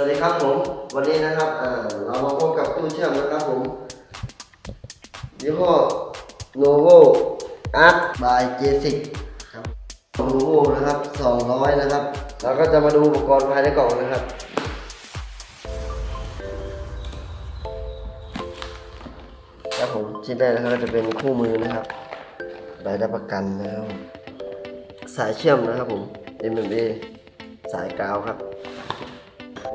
วัสดีครับผม วันนี้นะครับเรามาพบกับตู้เชื่อมนะครับผมยี่ห้อ Novo Art by Jessic ครับ Novo นะครับ 200 นะครับ เราก็จะมาดูอุปกรณ์ภายในกล่องนะครับครับผมชิ้นแรกนะครับก็จะเป็นคู่มือนะครับใบรับประกันนะครับ สายเชื่อมนะครับผม MMA สายกาวครับ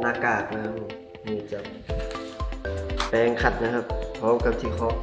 หน้ากากนะครับมนี่จะแปรงขัดนะครับพร้อมกับที่เคาะ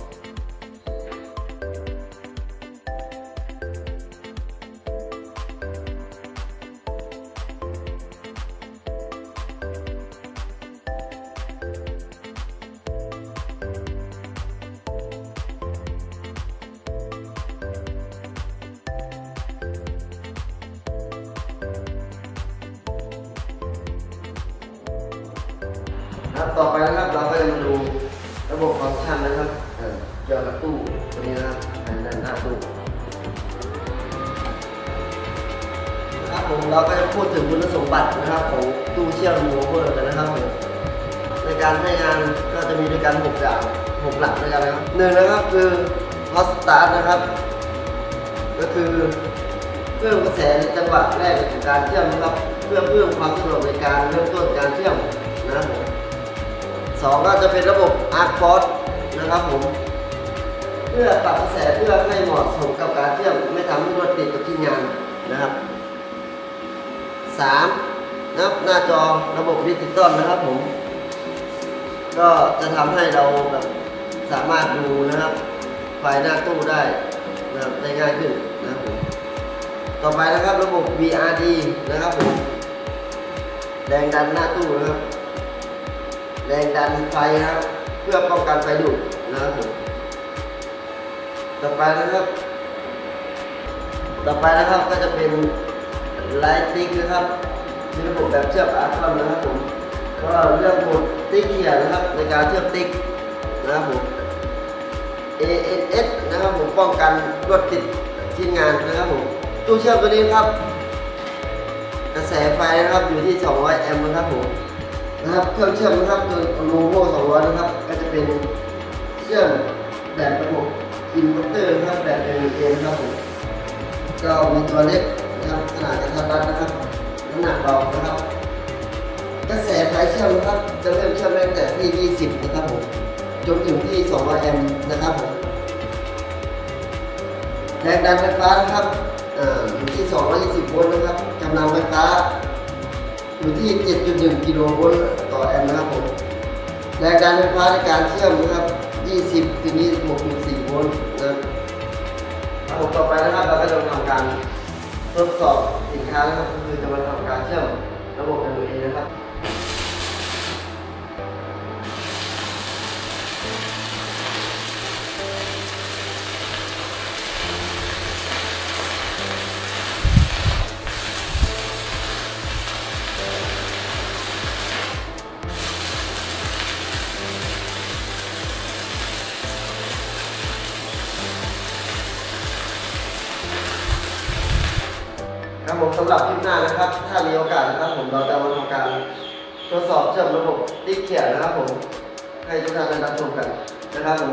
ครับต่อไปนะครับเราก็จะมาดูระบบฟังก์ชันนะครับเอ่อเกี่ยวกับตู้ตัวนี้นะครับในด้านหน้าตู้นะครับผมเราก็จะพูดถึงคุณสมบัตินะครับของตู้เชื่อมโมเวอร์กันนะครับผมในการให้งานก็จะมีด้วยกันหกอย่างหกหลักด้วยกันนะครับหนึ่งนะครับคือ hot start นะครับ ก็คือเพิ่มกระแสในจังหวะแรกของการเชื่อมนะครับ เพื่อเพิ่มความสะดวกในการเริ่มต้นการเชื่อมนะครับผม สองก็จะเป็นระบบ Arc Force นะครับผม เพื่อปรับกระแสเพื่อให้เหมาะสมกับการเชื่อมไม่ทำให้รถติดกับที่งานนะครับสามนะครับหน้าจอระบบดิจิตอลนะครับผม ก็จะทำให้เราแบบสามารถดูนะครับไฟหน้าตู้ได้นะครับได้ง่ายขึ้นนะครับผมต่อไปนะครับระบบ VRD นะครับผมแรงดันหน้าตู้นะครับ แรงดันไฟนะครับ เพื่อป้องกันไฟดูดนะครับผมต่อไปนะครับ ต่อไปนะครับก็จะเป็นไลท์ติ๊กนะครับมีระบบแบบเชื่อมอาร์คอนนะครับผมก็เลือกโหมดติ๊กเขียนะครับ ในการเชื่อมติ๊กนะครับผม ANS นะครับผมป้องกันรถติดชิ้นงานนะครับผมตู้เชื่อมตัวนี้ครับ กระแสไฟนะครับอยู่ที่ 200 แอมป์นะครับผม นะครับเครื่องเชื่อมนะครับตัวโลโก้200นะครับ ก็จะเป็นเชื่อมแบบระบบอินเวอร์เตอร์นะครับแบบเป็นเอนะครับผมก็มีตัวเล็กนะครับขนาดกระทัดรัดนะครับน้ำหนักเบานะครับ กระแสไฟเชื่อมนะครับจะเริ่มเชื่อมตั้งแต่ที่ 20 นะครับผมจนถึงที่ 200 แอมป์นะครับผมแรงดันไฟฟ้านะครับเอ่ออยู่ที่ 220 โวลต์นะครับกำลังไฟฟ้า อยู่ที่ 7.1 กิโลโวลต์ต่อแอมป์นะครับผมแรงดันไฟฟ้าในการเชื่อมนะครับ 20ทีนี้6.4โวลต์นะครับระบบต่อไปนะครับเราก็จะทำการทดสอบสินค้านะครับก็คือจะมาทำการเชื่อมระบบ MA นะครับ ครับผมสำหรับคลิปหน้านะครับ ถ้ามีโอกาสนะครับผมเราจะมาทำการทดสอบเชื่อมระบบติ๊กเขียนนะครับผมให้ทุกท่านได้รับชมกันนะครับผม